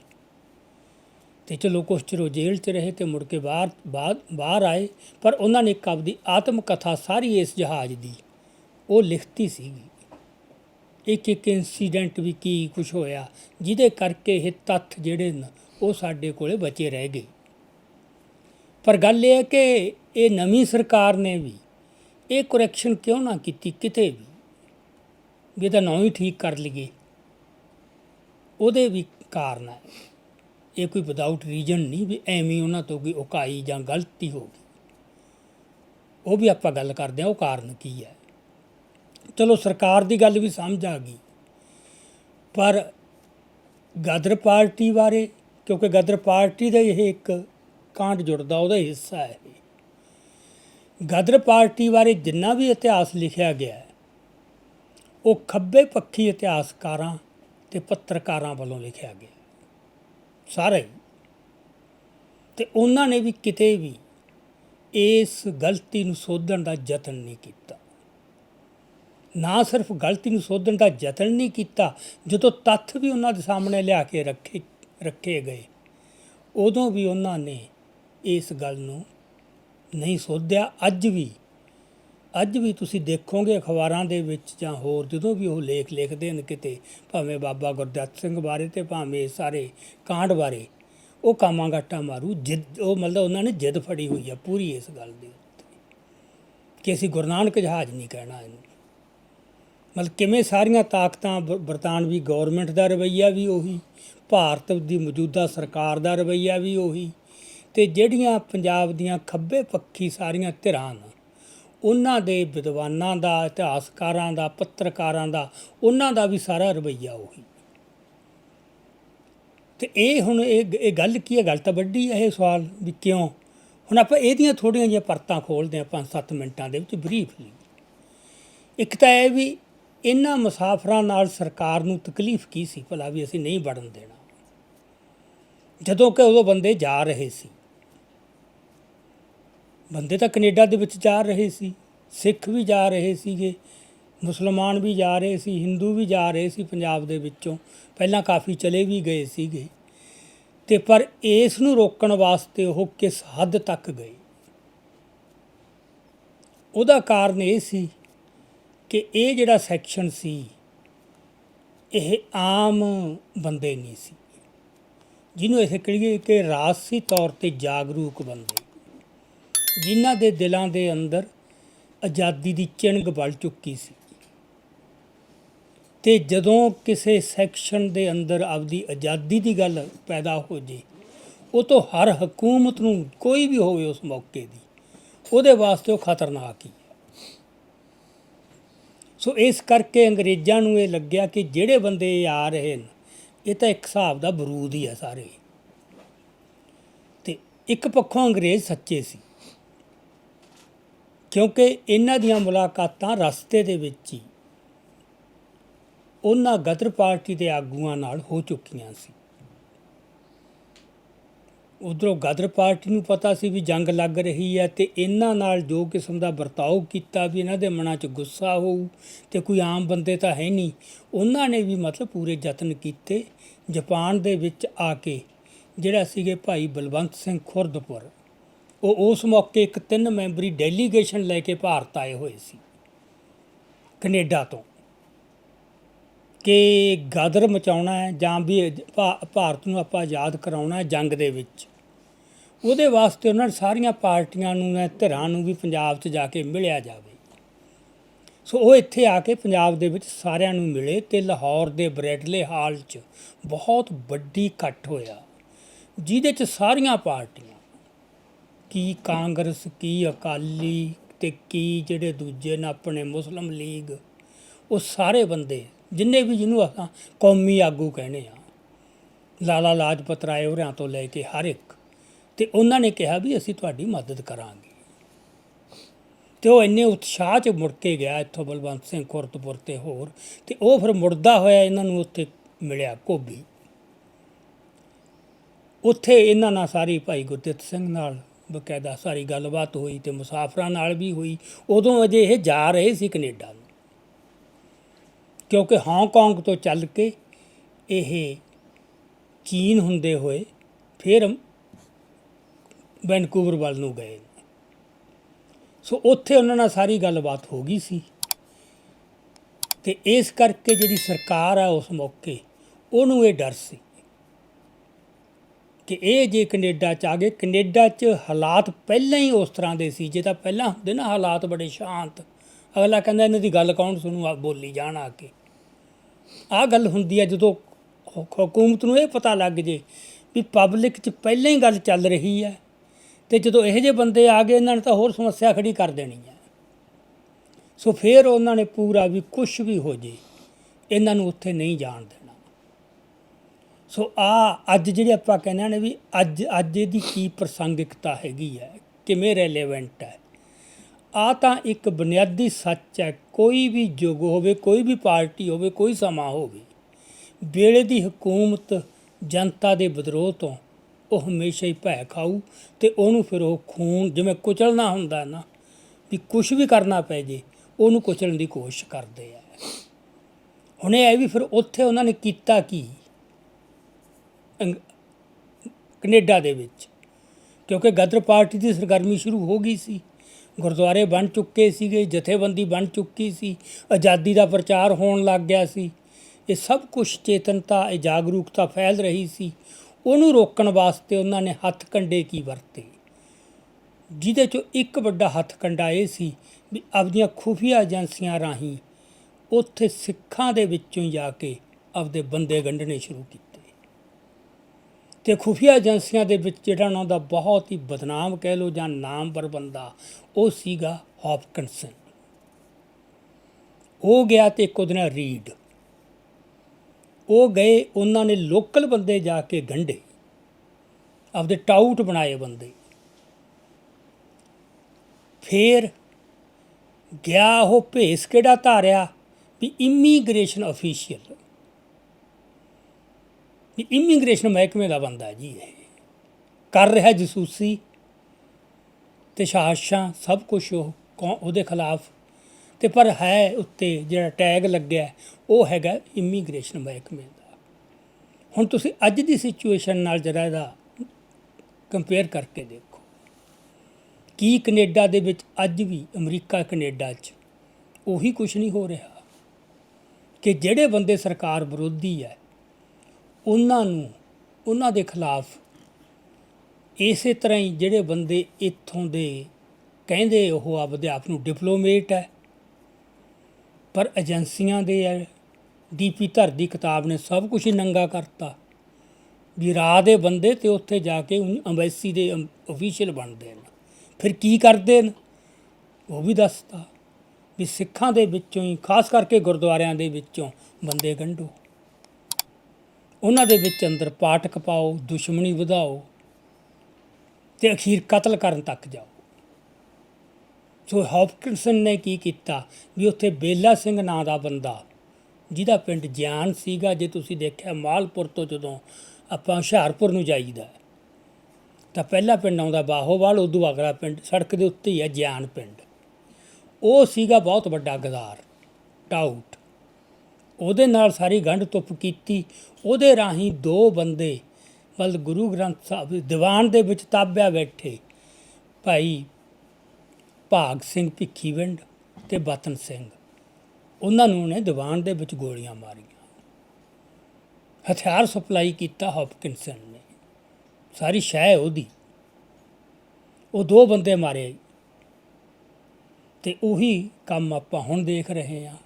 S1: ਤੇ ਚਲੋ ਕੁਛ ਚਿਰ ਉਹ ਜੇਲ੍ਹ 'ਚ ਰਹੇ ਤੇ ਮੁੜ ਕੇ ਬਾਹਰ ਬਾਅਦ ਬਾਹਰ ਆਏ। ਪਰ ਉਹਨਾਂ ਨੇ ਇੱਕ ਆਪਦੀ ਆਤਮ ਕਥਾ ਸਾਰੀ ਇਸ ਜਹਾਜ਼ ਦੀ ਉਹ ਲਿਖਤੀ ਸੀਗੀ। ਇੱਕ ਇੱਕ ਇਨਸੀਡੈਂਟ ਵੀ ਕੀ ਕੁਝ ਹੋਇਆ, ਜਿਹਦੇ ਕਰਕੇ ਇਹ ਤੱਥ ਜਿਹੜੇ ਨੇ, ਉਹ ਸਾਡੇ ਕੋਲੇ ਬਚੇ ਰਹਿ ਗਏ। ਪਰ ਗੱਲ ਇਹ ਹੈ ਕਿ ਇਹ ਨਵੀਂ ਸਰਕਾਰ ਨੇ ਵੀ ਇਹ ਕਰੈਕਸ਼ਨ ਕਿਉਂ ਨਾ ਕੀਤੀ ਕਿਤੇ ਵੀ? ਵੀ ਇਹਦਾ ਨਾਂ ਹੀ ਠੀਕ ਕਰ ਲਈਏ। ਉਹਦੇ ਵੀ ਕਾਰਨ ਹੈ। ਇਹ ਕੋਈ ਵਿਦਆਊਟ ਰੀਜਨ ਨਹੀਂ ਵੀ ਐਵੇਂ ਉਹਨਾਂ ਤੋਂ ਕੋਈ ਉਕਾਈ ਜਾਂ ਗਲਤੀ ਹੋ ਗਈ। ਉਹ ਵੀ ਆਪਾਂ ਗੱਲ ਕਰਦੇ ਹਾਂ, ਉਹ ਕਾਰਨ ਕੀ ਹੈ। ਚਲੋ ਸਰਕਾਰ ਦੀ ਗੱਲ ਵੀ ਸਮਝ ਆ ਗਈ। ਪਰ ਗਦਰ ਪਾਰਟੀ ਬਾਰੇ, ਕਿਉਂਕਿ ਗਦਰ ਪਾਰਟੀ ਦਾ ਇਹ ਇੱਕ ਕਾਂਡ ਜੁੜਦਾ, ਉਹਦਾ ਹਿੱਸਾ ਹੈ ਇਹ। ਗਦਰ ਪਾਰਟੀ ਬਾਰੇ ਜਿੰਨਾ ਵੀ ਇਤਿਹਾਸ ਲਿਖਿਆ ਗਿਆ ਹੈ, ਉਹ ਖੱਬੇ ਪੱਖੀ ਇਤਿਹਾਸਕਾਰਾਂ ਤੇ ਪੱਤਰਕਾਰਾਂ ਵੱਲੋਂ ਲਿਖਿਆ ਗਿਆ। ਸਾਰੇ। ਹੀ ਤੇ ਉਹਨਾਂ ਨੇ ਵੀ ਕਿਤੇ ਵੀ ਇਸ ਗਲਤੀ ਨੂੰ ਸੋਧਣ ਦਾ ਯਤਨ ਨਹੀਂ ਕੀਤਾ। ਨਾ ਸਿਰਫ ਗਲਤੀ ਨੂੰ ਸੋਧਣ ਦਾ ਯਤਨ ਨਹੀਂ ਕੀਤਾ, ਜਦੋਂ ਤੱਥ ਵੀ ਉਹਨਾਂ ਦੇ ਸਾਹਮਣੇ ਲਿਆ ਕੇ ਰੱਖੇ ਰੱਖੇ ਗਏ, ਉਦੋਂ ਵੀ ਉਹਨਾਂ ਨੇ ਇਸ ਗੱਲ ਨੂੰ ਨਹੀਂ ਸੋਧਿਆ। ਅੱਜ ਵੀ ਅੱਜ ਵੀ ਤੁਸੀਂ ਦੇਖੋਗੇ ਅਖਬਾਰਾਂ ਦੇ ਵਿੱਚ ਜਾਂ ਹੋਰ, ਜਦੋਂ ਵੀ ਉਹ ਲੇਖ ਲਿਖਦੇ ਨੇ ਕਿਤੇ, ਭਾਵੇਂ ਬਾਬਾ ਗੁਰਦੱਤ ਸਿੰਘ ਬਾਰੇ ਤੇ ਭਾਵੇਂ ਸਾਰੇ ਕਾਂਡ ਬਾਰੇ, ਉਹ ਕਾਮਾਂ ਗਾਟਾ ਮਾਰੂ, ਜਿੱਦ, ਉਹ ਮਤਲਬ ਉਹਨਾਂ ਨੇ ਜਿੱਦ ਫੜੀ ਹੋਈ ਆ ਪੂਰੀ ਇਸ ਗੱਲ ਦੇ ਉੱਤੇ, ਕਿ ਅਸੀਂ ਗੁਰੂ ਨਾਨਕ ਜਹਾਜ਼ ਨਹੀਂ ਕਹਿਣਾ ਇਹਨੂੰ। ਮਤਲਬ ਕਿਵੇਂ ਸਾਰੀਆਂ ਤਾਕਤਾਂ ਬ- ਬਰਤਾਨਵੀ ਗਵਰਨਮੈਂਟ ਦਾ ਰਵੱਈਆ ਵੀ ਉਹੀ, ਭਾਰਤ ਦੀ ਮੌਜੂਦਾ ਸਰਕਾਰ ਦਾ ਰਵੱਈਆ ਵੀ ਉਹੀ, ਤੇ ਜਿਹੜੀਆਂ ਪੰਜਾਬ ਦੀਆਂ ਖੱਬੇ ਪੱਖੀ ਸਾਰੀਆਂ ਧਿਰਾਂ ਨੇ ਉਹਨਾਂ ਦੇ ਵਿਦਵਾਨਾਂ ਦਾ, ਇਤਿਹਾਸਕਾਰਾਂ ਦਾ, ਪੱਤਰਕਾਰਾਂ ਦਾ, ਉਹਨਾਂ ਦਾ ਵੀ ਸਾਰਾ ਰਵੱਈਆ ਉਹੀ। ਤੇ ਇਹ ਹੁਣ ਇਹ ਇਹ ਗੱਲ ਕੀ ਹੈ? ਗੱਲ ਤਾਂ ਵੱਡੀ ਹੈ ਇਹ ਸਵਾਲ ਵੀ ਕਿਉਂ? ਹੁਣ ਆਪਾਂ ਇਹਦੀਆਂ ਥੋੜੀਆਂ ਜਿਹੀਆਂ ਪਰਤਾਂ ਖੋਲਦੇ ਹਾਂ 5-7 ਮਿੰਟਾਂ ਦੇ ਵਿੱਚ ਬਰੀਫਲੀ। ਇੱਕ ਤਾਂ ਇਹ ਵੀ ਇਹਨਾਂ ਮੁਸਾਫਰਾਂ ਨਾਲ ਸਰਕਾਰ ਨੂੰ ਤਕਲੀਫ ਕੀ ਸੀ? ਭਲਾ ਵੀ ਅਸੀਂ ਨਹੀਂ ਵੜਨ ਦੇਣਾ। ਜਦੋਂ ਕਿ ਉਦੋਂ ਬੰਦੇ ਜਾ ਰਹੇ ਸੀ। ਬੰਦੇ ਤਾਂ ਕੈਨੇਡਾ ਦੇ ਵਿੱਚ ਜਾ ਰਹੇ ਸੀ, ਸਿੱਖ ਵੀ ਜਾ ਰਹੇ ਸੀਗੇ, ਮੁਸਲਮਾਨ ਵੀ ਜਾ ਰਹੇ ਸੀ, ਹਿੰਦੂ ਵੀ ਜਾ ਰਹੇ ਸੀ ਪੰਜਾਬ ਦੇ ਵਿੱਚੋਂ, ਪਹਿਲਾਂ ਕਾਫੀ ਚਲੇ ਵੀ ਗਏ ਸੀਗੇ। ਤੇ ਪਰ ਇਸ ਨੂੰ ਰੋਕਣ ਵਾਸਤੇ ਉਹ ਕਿਸ ਹੱਦ ਤੱਕ ਗਏ? ਉਹਦਾ ਕਾਰਨ ਇਹ ਸੀ ਕਿ ਇਹ ਜਿਹੜਾ ਸੈਕਸ਼ਨ ਸੀ, ਇਹ ਆਮ ਬੰਦੇ ਨਹੀਂ ਸੀ। ਜਿਹਨੂੰ ਇਹ ਕਹੀਏ ਕਿ ਰਾਜਸੀ ਤੌਰ ਤੇ ਜਾਗਰੂਕ ਬੰਦੇ ਜਿਨ੍ਹਾਂ ਦੇ ਦਿਲਾਂ ਦੇ ਅੰਦਰ ਆਜ਼ਾਦੀ ਦੀ ਚਿਣਗ ਬਲ ਚੁੱਕੀ ਸੀ। ਤੇ ਜਦੋਂ ਕਿਸੇ ਸੈਕਸ਼ਨ ਦੇ ਅੰਦਰ ਆਪਦੀ ਆਜ਼ਾਦੀ ਦੀ ਗੱਲ ਪੈਦਾ ਹੋ ਜੇ, ਉਹ ਤੋਂ ਹਰ ਹਕੂਮਤ ਨੂੰ ਕੋਈ ਵੀ ਹੋਵੇ ਉਸ ਮੌਕੇ ਦੀ, ਉਹਦੇ ਵਾਸਤੇ ਉਹ ਖਤਰਨਾਕ ਹੀ। ਸੋ ਇਸ ਕਰਕੇ ਅੰਗਰੇਜ਼ਾਂ ਨੂੰ ਇਹ ਲੱਗਿਆ ਕਿ ਜਿਹੜੇ ਬੰਦੇ ਆ ਰਹੇ ਨੇ ਇਹ ਤਾਂ ਇੱਕ ਹਿਸਾਬ ਦਾ ਬਰੂਦ ਹੀ ਆ ਸਾਰੇ। ਤੇ ਇੱਕ ਪੱਖੋਂ ਅੰਗਰੇਜ਼ ਸੱਚੇ ਸੀ। ਕਿਉਂਕਿ ਇਹਨਾਂ ਦੀਆਂ ਮੁਲਾਕਾਤਾਂ ਰਸਤੇ ਦੇ ਵਿੱਚ ਹੀ ਉਹਨਾਂ ਗਦਰ ਪਾਰਟੀ ਦੇ ਆਗੂਆਂ ਨਾਲ ਹੋ ਚੁੱਕੀਆਂ ਸੀ। ਉਧਰੋਂ ਗਦਰ ਪਾਰਟੀ ਨੂੰ ਪਤਾ ਸੀ ਵੀ ਜੰਗ ਲੱਗ ਰਹੀ ਹੈ ਤੇ ਇਹਨਾਂ ਨਾਲ ਜੋ ਕਿਸਮ ਦਾ ਵਰਤਾਓ ਕੀਤਾ ਵੀ ਇਹਨਾਂ ਦੇ ਮਨਾਂ 'ਚ ਗੁੱਸਾ ਹੋਊ ਤੇ ਕੋਈ ਆਮ ਬੰਦੇ ਤਾਂ ਹੈ ਨਹੀਂ, ਉਹਨਾਂ ਨੇ ਵੀ ਮਤਲਬ ਪੂਰੇ ਯਤਨ ਕੀਤੇ। ਜਾਪਾਨ ਦੇ ਵਿੱਚ ਆ ਕੇ ਜਿਹੜਾ ਸੀਗੇ ਭਾਈ ਬਲਵੰਤ ਸਿੰਘ ਖੁਰਦਪੁਰ ਉਹ ਉਸ ਮੌਕੇ ਇੱਕ ਤਿੰਨ ਮੈਂਬਰੀ ਡੈਲੀਗੇਸ਼ਨ ਲੈ ਕੇ ਭਾਰਤ ਆਏ ਹੋਏ ਸੀ, ਕੈਨੇਡਾ ਤੋਂ, ਕਿ ਗਾਦਰ ਮਚਾਉਣਾ ਹੈ ਜਾਂ ਵੀ ਭਾ- ਭਾਰਤ ਨੂੰ ਆਪਾਂ ਆਜ਼ਾਦ ਕਰਾਉਣਾ ਹੈ ਜੰਗ ਦੇ ਵਿੱਚ। ਉਹਦੇ ਵਾਸਤੇ ਉਹਨਾਂ ਨੇ ਸਾਰੀਆਂ ਪਾਰਟੀਆਂ ਨੂੰ ਨੇ ਧਿਰਾਂ ਨੂੰ ਵੀ ਪੰਜਾਬ 'ਚ ਜਾ ਕੇ ਮਿਲਿਆ ਜਾਵੇ। ਸੋ ਉਹ ਇੱਥੇ ਆ ਕੇ ਪੰਜਾਬ ਦੇ ਵਿੱਚ ਸਾਰਿਆਂ ਨੂੰ ਮਿਲੇ ਤੇ ਲਾਹੌਰ ਦੇ ਬਰੈਡਲੇ ਹਾਲ 'ਚ ਬਹੁਤ ਵੱਡੀ ਇਕੱਠ ਹੋਇਆ, ਜਿਹਦੇ 'ਚ ਸਾਰੀਆਂ ਪਾਰਟੀਆਂ ਕੀ ਕਾਂਗਰਸ, ਕੀ ਅਕਾਲੀ ਤੇ ਕੀ ਜਿਹੜੇ ਦੂਜੇ ਨੇ ਆਪਣੇ ਮੁਸਲਿਮ ਲੀਗ, ਉਹ ਸਾਰੇ ਬੰਦੇ, ਜਿੰਨੇ ਵੀ ਜਿਹਨੂੰ ਆਪਾਂ ਕੌਮੀ ਆਗੂ ਕਹਿੰਦੇ ਆ ਲਾਲਾ ਲਾਜਪਤ ਰਾਏ ਹੋਰਾਂ ਤੋਂ ਲੈ ਕੇ ਹਰ ਇੱਕ, ਤੇ ਉਹਨਾਂ ਨੇ ਕਿਹਾ ਵੀ ਅਸੀਂ ਤੁਹਾਡੀ ਮਦਦ ਕਰਾਂਗੇ। ਤੇ ਉਹ ਇੰਨੇ ਉਤਸ਼ਾਹ 'ਚ ਮੁੜ ਕੇ ਗਿਆ ਇੱਥੋਂ ਬਲਵੰਤ ਸਿੰਘ ਖੁਰਦਪੁਰ ਤੇ ਹੋਰ, ਤੇ ਉਹ ਫਿਰ ਮੁੜਦਾ ਹੋਇਆ ਇਹਨਾਂ ਨੂੰ ਉੱਥੇ ਮਿਲਿਆ ਕੋਬੀ ਉੱਥੇ ਇਹਨਾਂ ਨਾਲ ਸਾਰੀ ਭਾਈ ਗੁਰਦਿੱਤ ਸਿੰਘ ਨਾਲ ਬਕਾਇਦਾ ਸਾਰੀ ਗੱਲਬਾਤ ਹੋਈ ਤੇ ਮੁਸਾਫਰਾਂ ਨਾਲ ਵੀ ਹੋਈ, ਉਦੋਂ ਅਜੇ ਇਹ ਜਾ ਰਹੇ ਸੀ ਕੈਨੇਡਾ ਨੂੰ। ਕਿਉਂਕਿ ਹਾਂਗਕਾਂਗ ਤੋਂ ਚੱਲ ਕੇ ਇਹ ਚੀਨ ਹੁੰਦੇ ਹੋਏ ਫਿਰ ਵੈਨਕੂਵਰ ਵੱਲ ਨੂੰ ਗਏ। ਸੋ ਉੱਥੇ ਉਹਨਾਂ ਨਾਲ ਸਾਰੀ ਗੱਲਬਾਤ ਹੋ ਗਈ ਸੀ ਤੇ ਇਸ ਕਰਕੇ ਜਿਹੜੀ ਸਰਕਾਰ ਆ ਉਸ ਮੌਕੇ ਉਹਨੂੰ ਇਹ ਡਰ ਸੀ। ਕਿ ਇਹ ਜੇ ਕੈਨੇਡਾ ਚ ਆ ਗਏ, ਕੈਨੇਡਾ ਚ ਹਾਲਾਤ ਪਹਿਲਾਂ ਹੀ ਉਸ ਤਰ੍ਹਾਂ ਦੇ ਸੀ, ਜੇ ਤਾਂ ਪਹਿਲਾਂ ਹੁੰਦੇ ਨਾ ਹਾਲਾਤ ਬੜੇ ਸ਼ਾਂਤ। ਅਗਲਾ ਕਹਿੰਦਾ ਇਹਨਾਂ ਦੀ ਗੱਲ ਕੌਣ ਸੁਣੂ ਆ ਬੋਲੀ ਜਾਣ ਆ ਕੇ। ਆ ਗੱਲ ਹੁੰਦੀ ਹੈ ਜਦੋਂ ਹਕੂਮਤ ਨੂੰ ਇਹ ਪਤਾ ਲੱਗ ਜੇ ਵੀ ਪਬਲਿਕ 'ਚ ਪਹਿਲਾਂ ਹੀ ਗੱਲ ਚੱਲ ਰਹੀ ਹੈ ਤੇ ਜਦੋਂ ਇਹੋ ਜਿਹੇ ਬੰਦੇ ਆ ਗਏ, ਇਹਨਾਂ ਨੇ ਤਾਂ ਹੋਰ ਸਮੱਸਿਆ ਖੜੀ ਕਰ ਦੇਣੀ ਹੈ ਸੋ ਫਿਰ ਉਹਨਾਂ ਨੇ ਪੂਰਾ ਵੀ ਕੁਝ ਵੀ ਹੋ ਜੇ, ਇਹਨਾਂ ਨੂੰ ਉੱਥੇ ਨਹੀਂ ਜਾਣ ਦੇਣਾ। ਸੋ ਆ ਅੱਜ ਜਿਹੜੇ ਆਪਾਂ ਕਹਿੰਦੇ ਨੇ ਵੀ ਅੱਜ ਅੱਜ ਇਹਦੀ ਕੀ ਪ੍ਰਸੰਗਿਕਤਾ ਹੈਗੀ ਹੈ, ਕਿਵੇਂ ਰੈਲੇਵੈਂਟ ਹੈ। ਆ ਤਾਂ ਇੱਕ ਬੁਨਿਆਦੀ ਸੱਚ ਹੈ, ਕੋਈ ਵੀ ਯੁੱਗ ਹੋਵੇ, ਕੋਈ ਵੀ ਪਾਰਟੀ ਹੋਵੇ, ਕੋਈ ਸਮਾਂ ਹੋਵੇ, ਵੇਲੇ ਦੀ ਹਕੂਮਤ ਜਨਤਾ ਦੇ ਵਿਦਰੋਹ ਤੋਂ ਉਹ ਹਮੇਸ਼ਾ ਹੀ ਭੈ ਖਾਊ ਤੇ ਉਹਨੂੰ ਫਿਰ ਉਹ ਖੂਨ ਜਿਵੇਂ ਕੁਚਲਣਾ ਹੁੰਦਾ ਨਾ, ਵੀ ਕੁਝ ਵੀ ਕਰਨਾ ਪੈ ਜੇ, ਉਹਨੂੰ ਕੁਚਲਣ ਦੀ ਕੋਸ਼ਿਸ਼ ਕਰਦੇ ਆ। ਹੁਣ ਇਹ ਹੈ ਵੀ ਫਿਰ ਉੱਥੇ ਉਹਨਾਂ ਨੇ ਕੀਤਾ ਕੀ? ਅੰਗ- ਕੈਨੇਡਾ ਦੇ ਵਿੱਚ। ਕਿਉਂਕਿ ਗਦਰ ਪਾਰਟੀ ਦੀ ਸਰਗਰਮੀ ਸ਼ੁਰੂ ਹੋ ਗਈ ਸੀ। ਗੁਰਦੁਆਰੇ ਬਣ ਚੁੱਕੇ ਸੀਗੇ, ਜਥੇਬੰਦੀ ਬਣ ਚੁੱਕੀ ਸੀ, ਆਜ਼ਾਦੀ ਦਾ ਪ੍ਰਚਾਰ ਹੋਣ ਲੱਗ ਗਿਆ ਸੀ। ਇਹ ਸਭ ਕੁਝ ਚੇਤਨਤਾ, ਇਹ ਜਾਗਰੂਕਤਾ ਫੈਲ ਰਹੀ ਸੀ। ਉਹਨੂੰ ਰੋਕਣ ਵਾਸਤੇ ਉਹਨਾਂ ਨੇ ਹੱਥ ਕੰਡੇ ਕੀ ਵਰਤੇ। ਜਿਹਦੇ ਚੋਂ ਇੱਕ ਵੱਡਾ ਹੱਥ ਕੰਡਾ ਇਹ ਸੀ ਵੀ ਆਪਦੀਆਂ ਖੁਫੀਆ ਏਜੰਸੀਆਂ ਰਾਹੀਂ ਉੱਥੇ ਸਿੱਖਾਂ ਦੇ ਵਿੱਚੋਂ ਹੀ ਜਾ ਕੇ ਆਪਦੇ ਬੰਦੇ ਗੰਢਣੇ ਸ਼ੁਰੂ ਕੀਤੇ। ਤੇ ਖੁਫੀਆ ਏਜੰਸੀਆਂ ਦੇ ਵਿੱਚ ਜਿਹੜਾ ਉਹਨਾਂ ਦਾ ਬਹੁਤ ਹੀ ਬਦਨਾਮ ਕਹਿ ਲੋ ਜਾਂ ਨਾਮਵਰ ਬੰਦਾ, ਉਹ ਸੀਗਾ ਹੌਪਕਿੰਸਨ। ਉਹ ਗਿਆ ਤੇ ਇੱਕ ਉਹਦੇ ਨਾਲ ਰੀਡ। ਉਹ ਗਏ, ਉਹਨਾਂ ਨੇ ਲੋਕਲ ਬੰਦੇ ਜਾ ਕੇ ਗੰਢੇ। ਆਪਦੇ ਟਾਊਟ ਬਣਾਏ ਬੰਦੇ। ਫੇਰ ਗਿਆ ਉਹ ਭੇਸ ਕਿਹੜਾ ਧਾਰਿਆ ਵੀ ਇਮੀਗ੍ਰੇਸ਼ਨ ਅਫੀਸ਼ੀਅਲ। ਵੀ ਇਮੀਗ੍ਰੇਸ਼ਨ ਮਹਿਕਮੇ ਦਾ ਬੰਦਾ ਜੀ ਇਹ। ਕਰ ਰਿਹਾ ਜਸੂਸੀ ਤੇ ਸਾਜ਼ਿਸ਼ਾਂ ਸਭ ਕੁਝ ਉਹ, ਕੌ- ਉਹਦੇ ਖਿਲਾਫ। ਤੇ ਪਰ ਹੈ ਉੱਤੇ ਜਿਹੜਾ ਟੈਗ ਲੱਗਿਆ, ਉਹ ਹੈਗਾ ਇਮੀਗ੍ਰੇਸ਼ਨ ਮਹਿਕਮੇ ਦਾ। ਹੁਣ ਤੁਸੀਂ ਅੱਜ ਦੀ ਸਿਚੁਏਸ਼ਨ ਨਾਲ ਜਰਾ ਇਹਦਾ ਕੰਪੇਅਰ ਕਰਕੇ ਦੇਖੋ। ਕੀ ਕੈਨੇਡਾ ਦੇ ਵਿੱਚ ਅੱਜ ਵੀ ਅਮਰੀਕਾ, ਕੈਨੇਡਾ 'ਚ ਉਹੀ ਕੁਝ ਨਹੀਂ ਹੋ ਰਿਹਾ। ਕਿ ਜਿਹੜੇ ਬੰਦੇ ਸਰਕਾਰ ਵਿਰੋਧੀ ਹੈ ਉਹਨਾਂ ਨੂੰ, ਉਹਨਾਂ ਦੇ ਖਿਲਾਫ ਇਸੇ ਤਰ੍ਹਾਂ ਹੀ ਜਿਹੜੇ ਬੰਦੇ ਇੱਥੋਂ ਦੇ ਕਹਿੰਦੇ ਉਹ ਆਪਦੇ ਆਪ ਨੂੰ ਡਿਪਲੋਮੇਟ ਹੈ, ਪਰ ਏਜੰਸੀਆਂ ਦੇ ਹੈ, ਡੀਪੀ ਧਰ ਦੀ ਕਿਤਾਬ ਨੇ ਸਭ ਕੁਝ ਹੀ ਨੰਗਾ ਕਰਤਾ ਵੀ ਰਾਹ ਦੇ ਬੰਦੇ ਤੇ ਉੱਥੇ ਜਾ ਕੇ ਅੰਬੈਸੀ ਦੇ ਅਫੀਸ਼ੀਅਲ ਬਣਦੇ ਨੇ। ਫਿਰ ਕੀ ਕਰਦੇ ਨੇ? ਉਹ ਵੀ ਦੱਸਤਾ ਵੀ ਸਿੱਖਾਂ ਦੇ ਵਿੱਚੋਂ ਹੀ, ਖਾਸ ਕਰਕੇ ਗੁਰਦੁਆਰਿਆਂ ਦੇ ਵਿੱਚੋਂ ਬੰਦੇ ਗੰਢੋ। ਉਹਨਾਂ ਦੇ ਵਿੱਚ ਅੰਦਰ ਪਾਠਕ ਪਾਓ ਦੁਸ਼ਮਣੀ ਵਧਾਓ ਤੇ ਅਖੀਰ ਕਤਲ ਕਰਨ ਤੱਕ ਜਾਓ। ਸੋ ਹੌਪਕਿੰਸਨ ਨੇ ਕੀ ਕੀਤਾ ਵੀ ਉੱਥੇ ਬੇਲਾ ਸਿੰਘ ਨਾਂ ਦਾ ਬੰਦਾ ਜਿਹਦਾ ਪਿੰਡ ਗਿਆਨ ਸੀਗਾ, ਜੇ ਤੁਸੀਂ ਦੇਖਿਆ ਮਾਲਪੁਰ ਤੋਂ ਜਦੋਂ ਆਪਾਂ ਹੁਸ਼ਿਆਰਪੁਰ ਨੂੰ ਜਾਈਦਾ ਤਾਂ ਪਹਿਲਾ ਪਿੰਡ ਆਉਂਦਾ ਬਾਹੋਵਾਲ, ਉਦੋਂ ਅਗਲਾ ਪਿੰਡ ਸੜਕ ਦੇ ਉੱਤੇ ਹੀ ਹੈ ਗਿਆਨ ਪਿੰਡ। ਉਹ ਸੀਗਾ ਬਹੁਤ ਵੱਡਾ ਗਦਾਰ, ਟਾਊਟ। ਉਹਦੇ ਨਾਲ ਸਾਰੀ ਗੰਢ ਤੁੱਪ ਕੀਤੀ। ਉਹਦੇ ਰਾਹੀਂ ਦੋ ਬੰਦੇ ਮਤਲਬ ਗੁਰੂ ਗ੍ਰੰਥ ਸਾਹਿਬ ਦੀਵਾਨ ਦੇ ਵਿੱਚ ਤਾਬਿਆ ਬੈਠੇ। ਭਾਈ ਭਾਗ ਸਿੰਘ ਭਿੱਖੀਵਿੰਡ ਤੇ ਬਤਨ ਸਿੰਘ। ਉਹਨਾਂ ਨੂੰ ਨੇ ਦੀਵਾਨ ਦੇ ਵਿੱਚ ਗੋਲੀਆਂ ਮਾਰੀਆਂ। ਹਥਿਆਰ ਸਪਲਾਈ ਕੀਤਾ ਹੌਪਕਿੰਸਨ ਨੇ। ਸਾਰੀ ਸ਼ੈ ਉਹਦੀ। ਉਹ ਦੋ ਬੰਦੇ ਮਾਰੇ। ਤੇ ਉਹੀ ਕੰਮ ਆਪਾਂ ਹੁਣ ਦੇਖ ਰਹੇ ਹਾਂ।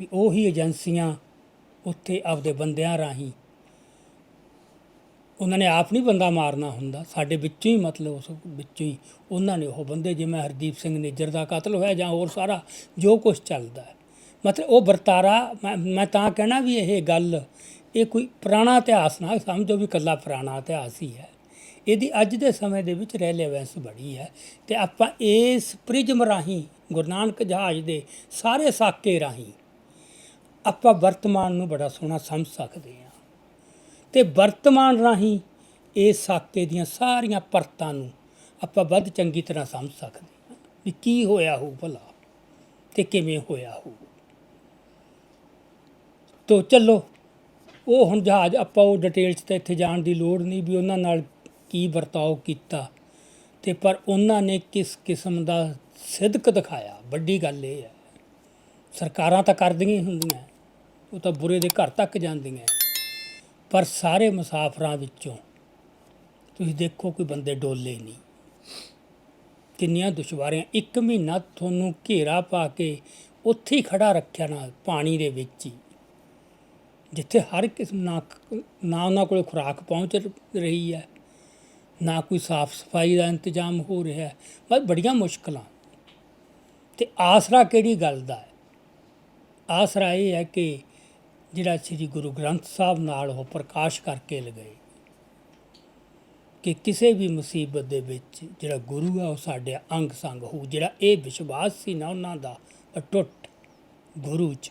S1: ਵੀ ਉਹੀ ਏਜੰਸੀਆਂ ਉੱਥੇ ਆਪਦੇ ਬੰਦਿਆਂ ਰਾਹੀਂ ਉਹਨਾਂ ਨੇ ਆਪ ਨਹੀਂ ਬੰਦਾ ਮਾਰਨਾ ਹੁੰਦਾ। ਸਾਡੇ ਵਿੱਚੋਂ ਹੀ ਮਤਲਬ ਉਸ ਵਿੱਚੋਂ ਹੀ ਉਹਨਾਂ ਨੇ ਉਹ ਬੰਦੇ, ਜਿਵੇਂ ਹਰਦੀਪ ਸਿੰਘ ਨਿੱਜਰ ਦਾ ਕਤਲ ਹੋਇਆ ਜਾਂ ਹੋਰ ਸਾਰਾ, ਜੋ ਕੁਝ ਚੱਲਦਾ ਹੈ। ਮਤਲਬ ਉਹ ਵਰਤਾਰਾ, ਮੈਂ ਮੈਂ ਤਾਂ ਕਹਿਣਾ ਵੀ ਇਹ ਗੱਲ, ਇਹ ਕੋਈ ਪੁਰਾਣਾ ਇਤਿਹਾਸ ਨਾ ਸਮਝੋ ਵੀ ਕੱਲਾ ਪੁਰਾਣਾ ਇਤਿਹਾਸ ਹੀ ਹੈ। ਇਹਦੀ ਅੱਜ ਦੇ ਸਮੇਂ ਦੇ ਵਿੱਚ ਰੈਲੇਵੈਂਸ ਬੜੀ ਹੈ। ਤੇ ਆਪਾਂ ਇਸ ਪ੍ਰਿਜ਼ਮ ਰਾਹੀਂ, ਗੁਰੂ ਨਾਨਕ ਜਹਾਜ਼ ਦੇ ਸਾਰੇ ਸਾਕੇ ਰਾਹੀਂ ਆਪਾਂ ਵਰਤਮਾਨ ਨੂੰ ਬੜਾ ਸੋਹਣਾ ਸਮਝ ਸਕਦੇ ਹਾਂ। ਤੇ ਵਰਤਮਾਨ ਰਾਹੀਂ ਇਹ ਸਾਕੇ ਦੀਆਂ ਸਾਰੀਆਂ ਪਰਤਾਂ ਨੂੰ ਆਪਾਂ ਵੱਧ ਚੰਗੀ ਤਰ੍ਹਾਂ ਸਮਝ ਸਕਦੇ ਹਾਂ ਵੀ ਕੀ ਹੋਇਆ ਹੋ ਭਲਾ ਤੇ ਕਿਵੇਂ ਹੋਇਆ ਹੋ ਤੋ ਚੱਲੋ, ਉਹ ਹੁਣ ਜਹਾਜ਼ ਆਪਾਂ ਉਹ ਡਿਟੇਲ 'ਚ ਤਾਂ ਇੱਥੇ ਜਾਣ ਦੀ ਲੋੜ ਨਹੀਂ ਵੀ ਉਹਨਾਂ ਨਾਲ ਕੀ ਵਰਤਾਓ ਕੀਤਾ। ਤੇ ਪਰ ਉਹਨਾਂ ਨੇ ਕਿਸ ਕਿਸਮ ਦਾ ਸਿਦਕ ਦਿਖਾਇਆ। ਵੱਡੀ ਗੱਲ ਇਹ ਹੈ। ਸਰਕਾਰਾਂ ਤਾਂ ਕਰਦੀਆਂ ਹੀ ਹੁੰਦੀਆਂ। ਉਹ ਤਾਂ ਬੁਰੇ ਦੇ ਘਰ ਤੱਕ ਜਾਂਦੀਆਂ ਪਰ ਸਾਰੇ ਮੁਸਾਫਰਾਂ ਵਿੱਚੋਂ ਤੁਸੀਂ ਦੇਖੋ ਕੋਈ ਬੰਦੇ ਡੋਲੇ ਨਹੀਂ। ਕਿੰਨੀਆਂ ਦੁਸ਼ਵਾਰੀਆਂ। ਇੱਕ ਮਹੀਨਾ ਤੁਹਾਨੂੰ ਘੇਰਾ ਪਾ ਕੇ ਉੱਥੇ ਹੀ ਖੜਾ ਰੱਖਿਆ ਨਾ, ਪਾਣੀ ਦੇ ਵਿੱਚ ਹੀ। ਜਿੱਥੇ ਹਰ ਕਿਸਮ ਨਾ ਨਾ ਉਹਨਾਂ ਕੋਲ ਖੁਰਾਕ ਪਹੁੰਚ ਰਹੀ ਹੈ ਨਾ ਕੋਈ ਸਾਫ਼ ਸਫ਼ਾਈ ਦਾ ਇੰਤਜ਼ਾਮ ਹੋ ਰਿਹਾ ਹੈ ਬਸ ਬੜੀਆਂ ਮੁਸ਼ਕਲਾਂ। ਤੇ ਆਸਰਾ ਕਿਹੜੀ ਗੱਲ ਦਾ ਹੈ ਆਸਰਾ ਇਹ ਹੈ ਕਿ ਜਿਹੜਾ ਸ੍ਰੀ ਗੁਰੂ ਗ੍ਰੰਥ ਸਾਹਿਬ ਨਾਲ ਉਹ ਪ੍ਰਕਾਸ਼ ਕਰਕੇ ਲਗਾਏ ਕਿ ਕਿਸੇ ਵੀ ਮੁਸੀਬਤ ਦੇ ਵਿੱਚ ਜਿਹੜਾ ਗੁਰੂ ਆ ਉਹ ਸਾਡੇ ਅੰਗ ਸੰਗ ਹੋ ਜਿਹੜਾ ਇਹ ਵਿਸ਼ਵਾਸ ਸੀ ਨਾ ਉਹਨਾਂ ਦਾ ਅਟੁੱਟ ਗੁਰੂ 'ਚ